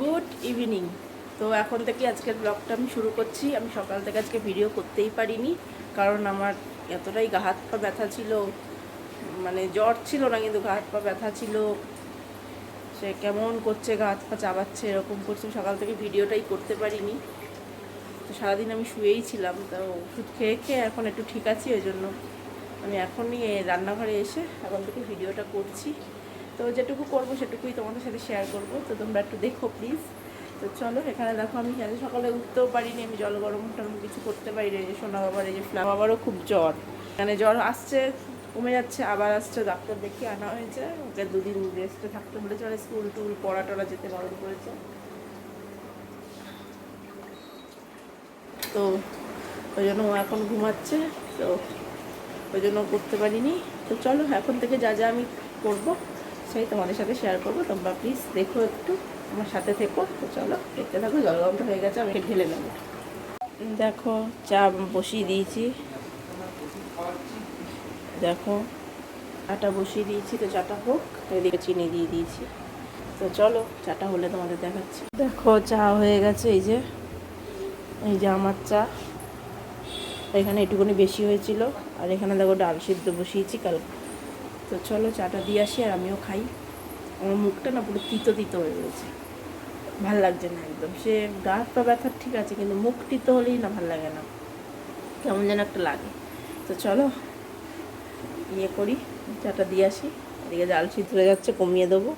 Good evening. তো এখন থেকে আজকের ব্লগটা আমি শুরু করছি। আমি সকাল থেকে আজকে ভিডিও করতেই পারিনি, কারণ আমার এতটাই গা হাত পা ব্যথা ছিল। মানে জ্বর ছিল না, কিন্তু গা হাত পা ব্যথা ছিল। সে কেমন করছে, গা হাত পা চাবাচ্ছে, এরকম করছে। সকাল থেকে ভিডিওটাই করতে পারিনি। তো সারাদিন আমি শুয়েই ছিলাম, তো ওষুধ খেয়ে খেয়ে এখন একটু ঠিক আছি, ওই জন্য আমি এখনই রান্নাঘরে এসে এখন থেকে ভিডিওটা করছি। তো যেটুকু করব সেটুকুই তোমাদের সাথে শেয়ার করব। তো তোমরা একটু দেখো প্লিজ তো চলো, এখানে দেখো আমি আজ সকালে উঠতেও পারিনি, আমি জল গরম টরম কিছু করতে পারি যে সোনা বাবার, এই যে ফ্লা বাবারও খুব জ্বর। মানে জ্বর আসছে, কমে যাচ্ছে, আবার আসছে ডাক্তার দেখিয়ে আনা হয়েছে। ওকে দুদিন রেস্টে থাকতে বলেছে মানে স্কুল টুল পড়া টড়া যেতে বারণ করেছে। তো ওই জন্য ও এখন ঘুমাচ্ছে, তো ওই জন্য করতে পারিনি। তো চলো, এখন থেকে যা যা আমি করব সেই তোমাদের সাথে শেয়ার করব। তোমরা প্লিজ দেখো একটু, আমার সাথে থেকো। তো চলো, দেখতে থাকো জল হয়ে গেছে, আমি ঢেলে নেব। দেখো, চা বসিয়ে দিয়েছি। দেখো চাটা বসিয়ে দিয়েছি, তো চাটা হোক, এদিকে চিনি দিয়ে দিয়েছি। তো চলো, চাটা হলে তোমাদের দেখাচ্ছি। দেখো, চা হয়ে গেছে, এই যে এই যে আমার চা। এখানে একটুখানি বেশি হয়েছিল, আর এখানে দেখো ডাল সিদ্ধ বসিয়েছি কাল তো চলো চাটা দিয়ে আসি আর আমিও খাই। আমার মুখটা না পুরো তিতো তিতো হয়ে গেছে। ভালো লাগছে না একদম। সে গা হাত পা ব্যথার ঠিক আছে, কিন্তু মুখ তিতো হলেই না ভালো লাগে না। কেমন যেন একটা লাগে। তো চলো ইয়ে করি, চাটা দিয়ে আসি। এদিকে জাল হয়ে যাচ্ছে, কমিয়ে দেবো।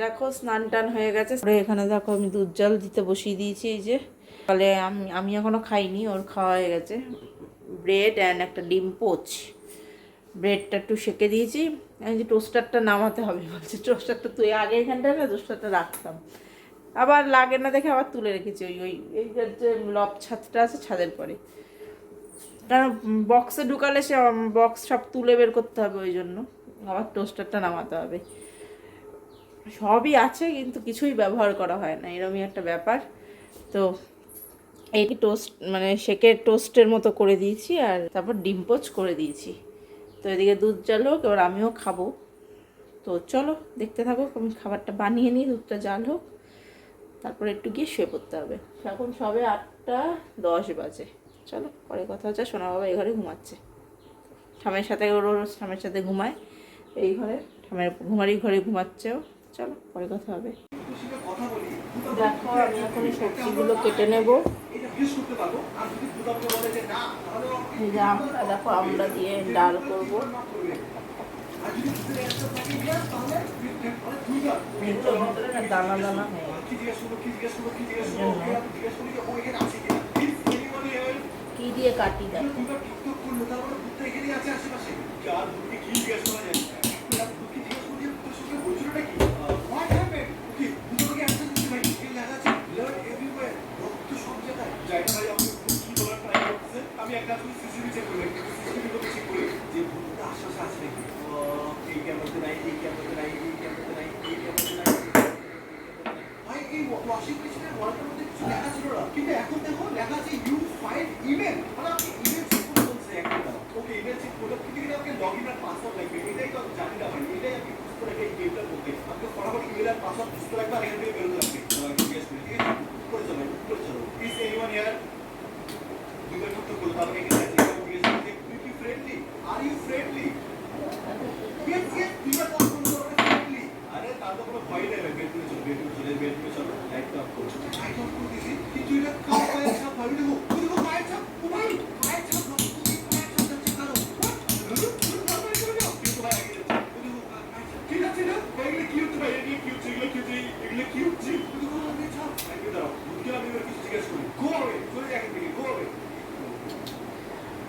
দেখো, স্নান টান হয়ে গেছে। এখানে দেখো, আমি দুধ জল দিতে বসিয়ে দিয়েছি, এই যে। তাহলে আমি আমি এখনও খাইনি, ওর খাওয়া হয়ে গেছে। ব্রেড অ্যান্ড একটা ডিম পোচ। ব্রেডটা একটু সেকে দিয়েছি। যে টোস্টারটা নামাতে হবে, বলছি টোস্টারটা তুই আগে এখানটা না টোস্টারটা রাখতাম। আবার লাগে না দেখে আবার তুলে রেখেছি, ওই ওই, এই যে লব ছাদটা আছে ছাদের পরে। কারণ বক্সে ঢুকালে সে বক্স সব তুলে বের করতে হবে ওই জন্য। আবার টোস্টারটা নামাতে হবে। সবই আছে, কিন্তু কিছুই ব্যবহার করা হয় না এরকমই একটা ব্যাপার। তো এই টোস্ট মানে সেকে টোস্টের মতো করে দিয়েছি, আর তারপর ডিম পোচ করে দিয়েছি। তো এদিকে দুধ জাল হোক এবার আমিও খাব। তো চলো দেখতে থাকো আমি খাবারটা বানিয়ে নিই দুধটা জাল হোক। তারপরে একটু গিয়ে শুয়ে পড়তে হবে। এখন সবে আটটা দশ বাজে। চলো পরে কথা হচ্ছে সোনা বাবা এই ঘরে ঘুমাচ্ছে। ঠামের সাথে ওর ওর ঠামের সাথে ঘুমায়। এই ঘরে ঠামের ঘুমারি ঘরে ঘুমাচ্ছেও। চলো পরে কথা হবে। দেখো আমি এখন সবজিগুলো কেটে নেব। দেখো আমরা দিয়ে ডাল করব দানা দানা কি দিয়ে কাটি দেখো আমি কিন্তু এখন দেখো লেখা আছে ইউ ফাইল ইমেল মানে আপনি ইমেল চেক করতে বলছে একটা ওকে ইমেল চেক করলে কিন্তু কিন্তু আপনাকে লগ ইন আর পাসওয়ার্ড লাগবে। এটাই তো জানি না ভাই এটাই আপনি বুঝতে রাখবে এই আপনি ফটাফট ইমেল আর পাসওয়ার্ড বুঝতে রাখবে আর এখান থেকে বেরোতে লাগবে। জিজ্ঞেস করে ঠিক আছে? করে চলো করে চলো প্লিজ এনিওয়ান হিয়ার দুবার করতে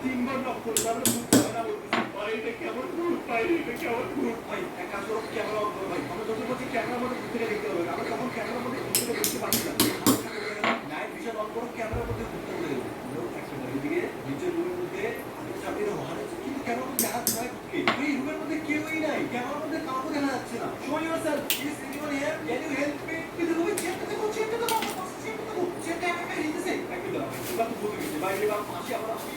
তিনবার নক মুখ না মধ্যে কেউই নাই। ক্যামেরার মধ্যে কাউকে দেখা যাচ্ছে না। Show yourself is anyone here can you help হ্যাঁ হ্যাঁ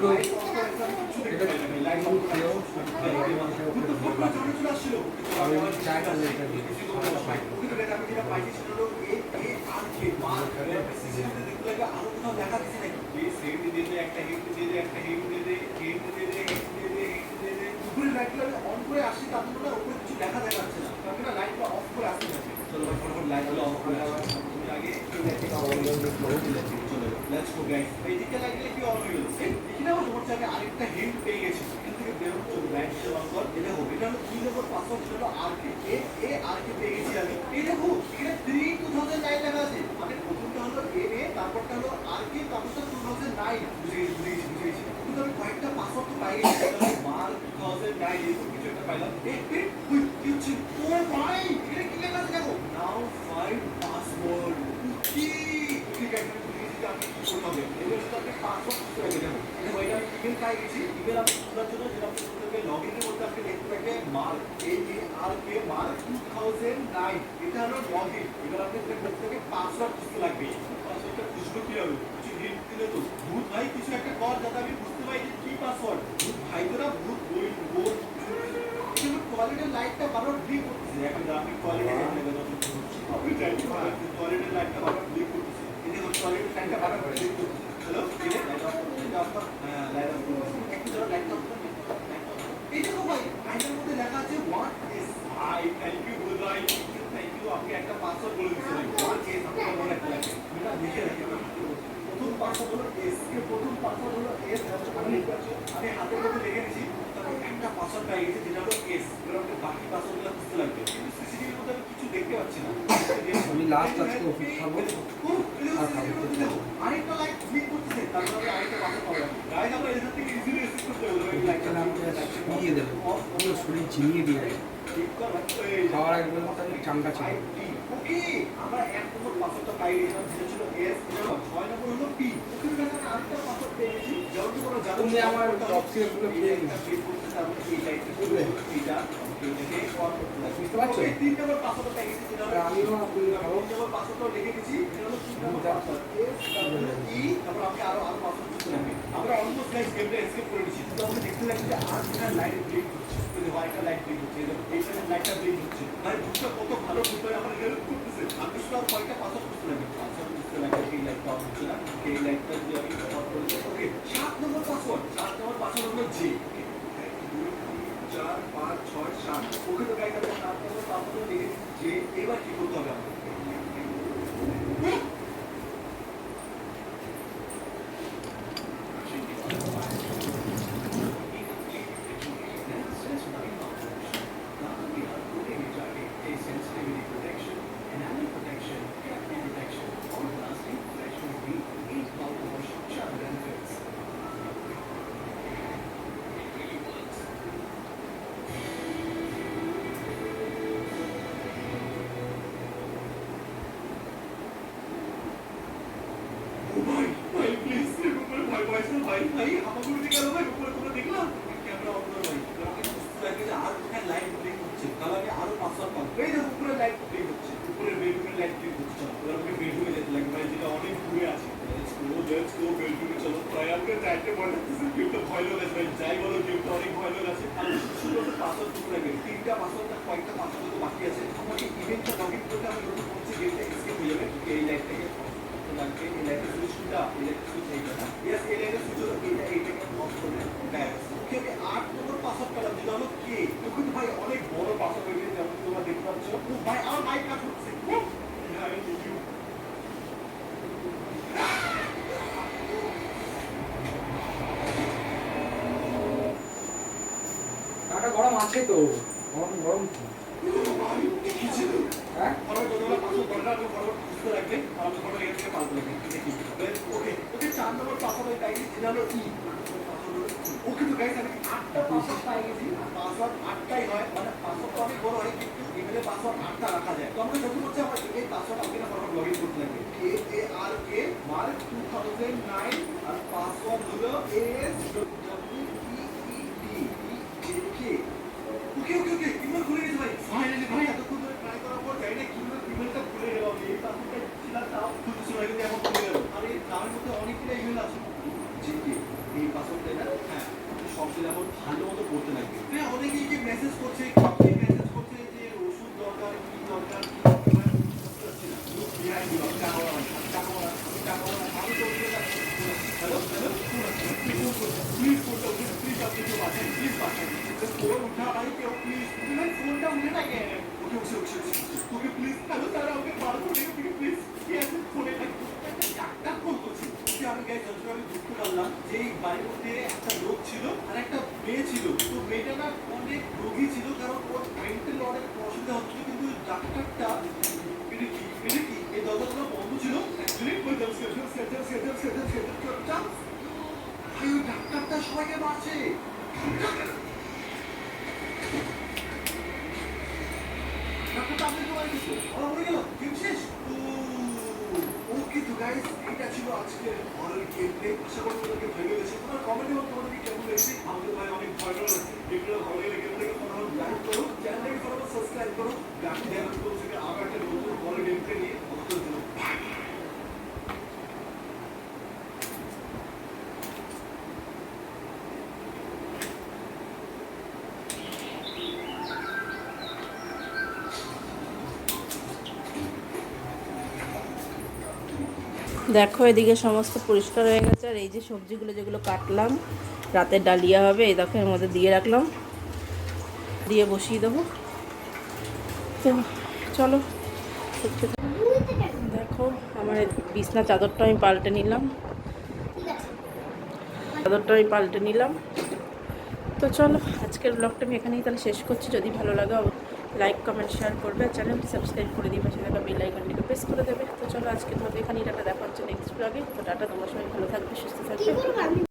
let's go guys। এইদিকে লাইটগুলো কি অন হয়ে গেল? এই, দেখি না, তোমার হচ্ছে আমি আরেকটা হিন্ট পেয়ে গেছি। এখান থেকে বের হচ্ছে লাইট অন এটা হোক, এটা হলো কি নম্বর পাসওয়ার্ড ছিল আর কে এ এ আর কে পেয়ে গেছি আমি। এই দেখো এখানে থ্রি টু থাউজেন্ড নাইন লেখা আছে। মানে প্রথমটা হলো এ এ তারপরটা হলো আর কে তারপরটা টু থাউজেন্ড নাইন বুঝে গেছি বুঝে কিন্তু আমি কয়েকটা পাসওয়ার্ড তো পাই গেছি মার্ক টু থাউজেন্ড নাইন এরকম কিছু একটা পাইলাম। এ এ ওই কি হচ্ছে? ভাই এখানে কি লেখা আছে দেখো? নাও ফাইভ পাসওয়ার্ড কি? ঠিক আছে। আমি আমি আমি আমি লাইটটা বারবার ব্লিক করতেছে এখন যাবেন আপনি যাই লাইটটা বারবার ব্লিক পাসওয়ার্ড লাগে পাসওয়ার্ড পাসওয়ার্ড আমি হাতের মধ্যে লিখে দিয়েছি তারপর একটা পাসওয়ার্ড পেয়ে গেছে যেটা হলো এস বাকি পাসওয়ার্ডগুলো পারব এই লাইটটা তাহলে আমি আজ শুকিয়ে দেবো পুরো শরীর ঝিমিয়ে দিয়ে দেবো। ঠিক কর এই খাওয়ার আগে বলব তাহলে চাঙ্গা ছিল ওকে আমরা বুঝতে পারছ? তিন নম্বর পাসওয়ার্ডটা পেয়ে গেছি যেটা আমিও তিন নম্বর পাসওয়ার্ডটা লিখে দিয়েছি এটা হলো তিন নম্বর পাসওয়ার্ড এস ই তারপর আমি আরও আরও পাসওয়ার্ড আমরা অলমোস্ট গাইস গেমটা এসকেপ করে দিয়েছি তো আমরা দেখতে লাগছে যে আর একটা লাইট ব্লিঙ্ক হচ্ছে। এই লাইট ব্লিঙ্ক হচ্ছে এইখানে লাইটটা ব্লিঙ্ক হচ্ছে। মানে বুকটা কত ভালো বুকটা আমার হেল্প করতেছে। আপনি শুধু আর কয়েকটা পাসওয়ার্ড করতে লাগবে পাসওয়ার্ড করতে লাগবে এই লাইটটা হচ্ছে না। এই লাইটটা যদি আমি ওকে সাত নম্বর পাসওয়ার্ড সাত নম্বর পাসওয়ার্ড হলো জি চার পাঁচ ছয় সাত। ওকে তো নাম সাত নম্বর যে এবার কি ভাই ভাই প্লিজ উপরে ভয় পাইছো ভাই ভাই হামাগুড়ি দিকে গেল ভাই উপরে তোমরা দেখলাম ক্যামেরা অন করো ভাই আমাকে বুঝতে লাগে যে আর কোথায় লাইট ব্লিঙ্ক হচ্ছে তাহলে আমি আরও পাসওয়ার্ড পাবো এই দেখো উপরে লাইট ব্লিঙ্ক হচ্ছে উপরে বেডরুমের লাইট ব্লিঙ্ক হচ্ছে এবার আমাকে বেডরুমে যেতে লাগবে ভাই যেটা অনেক দূরে আছে লেটস গো লেটস গো বেডরুমে চলো ভাই আমাকে যাইতে মনে হচ্ছে গেমটা ভয় লাগে ভাই যাই বলো গেমটা অনেক ভয় লাগে আছে আর শুধু পাসওয়ার্ড টুকু লাগবে তিনটা পাসওয়ার্ড না কয়েকটা পাসওয়ার্ড তো বাকি আছে আমাকে ইভেন্টটা লগ ইন করতে আমি যখন পৌঁছে গেমটা এসকেপ হয়ে যাবে এই লাইট থেকে লাগবে এই লাইটের সুইচটা এই লাইটের সুইচ এইটা না ইয়েস এই লাইটের সুইচ হলো এইটা এইটাকে অফ করবে ব্যাস ওকে আমি আট নম্বর পাসওয়ার্ড পেলাম যেটা হলো কে তখন ভাই অনেক বড় পাসওয়ার্ড হয়ে গেছে যেমন তোমরা দেখতে পাচ্ছ ও ভাই আমার মাইক কাজ করছে উহ! হ্যাঁ, এই যে you। টাকা গরম আছে তো গরম গরম আর K mark two thousand nine আর পাসওয়ার্ড হলো S W E E D K okay okay okay email খুলে গেছে ভাই ফাইনালি ভাই এতক্ষণ ধরে ট্রাই করার পর জানি না কীভাবে ইমেলটা খুলে গেল আমি এই পাসওয়ার্ডটা ছিল তাও খুলতে সময় কিন্তু এখন খুলে গেল আর এই নামের মধ্যে অনেকগুলো ইমেল আছে জি জি এই পাসওয়ার্ডটা না হ্যাঁ সব দিন এখন ভালো মতো পড়তে লাগবে হ্যাঁ অনেকেই যে মেসেজ করছে কি মেসেজ করছে যে ওষুধ দরকার কি দরকার কি দরকার বুঝতে পারছি না Look behind you, আমি টাকা বাড়াই, আমি টাকা বাড়াই, আমি টাকা বাড়াই, আমি তো ওগুলো না- hello hello please phone please ফোনটা উঠে প্লিজ আপনি কেউ আছেন প্লিজ পাঠান ফোন উঠা ভাই কেউ প্লিজ ভাই ফোনটা উঠে না কেন okay okay okay okay please hello sir আমাকে বারো থেকে প্লিজ কি আছে ফোনে ডাক্তার ফোন করছি যে আমি গাই যতটা আমি বুঝতে পারলাম যে বাড়ির মধ্যে একটা লোক ছিল আর একটা মেয়ে ছিল। তো মেয়েটা না অনেক রোগী ছিল, কারণ ওর মেন্টাল অনেক অসুবিধা হচ্ছিল, কিন্তু ডাক্তারটা, এটা কি এটা কি? এই দরজাগুলো বন্ধ ছিল। ডাক্তারটা সবাইকে মারছে। ডাক্তারটা আপনি তো মারি দিচ্ছে ওরা মরে গেল, গেম শেষ? ওকে তো গাইস এটা ছিল আজকের হরর গেম প্লে আশা করি তোমাদেরকে ভালো লেগেছে। তোমার কমেন্টে বলতে তোমাদেরকে কেমন লেগেছে। আমাদের অনেক করে এগুলো তোমরা করো। চ্যানেলটাকে ফলো সাবস্ক্রাইব করো। গান দেওয়ার পর থেকে আবার একটা নতুন হরর গেম প্লে নিয়ে তোমাদের জন্য বাই দেখো, এদিকে সমস্ত পরিষ্কার হয়ে গেছে। আর এই যে সবজিগুলো, যেগুলো কাটলাম রাতের ডালিয়া হবে, এই দেখো, এর মধ্যে দিয়ে রাখলাম। দিয়ে বসিয়ে দেবো। তো চলো, দেখো, আমার বিছনা চাদরটা আমি পাল্টে নিলাম। চাদরটা আমি পাল্টে নিলাম। তো চলো, আজকের ব্লগটা আমি এখানেই তাহলে শেষ করছি। যদি ভালো লাগে লাইক কমেন্ট শেয়ার করবে চ্যানেলটি সাবস্ক্রাইব করে দিবে সেটা থাকা বেল আইকনটিকে প্রেস করে দেবে। তো চলো আজকে তোমাদের এখানেই টাটা, দেখা হচ্ছে নেক্সট ব্লগে তো টাটা, তোমার সবাই ভালো থাকবে, সুস্থ থাকবে।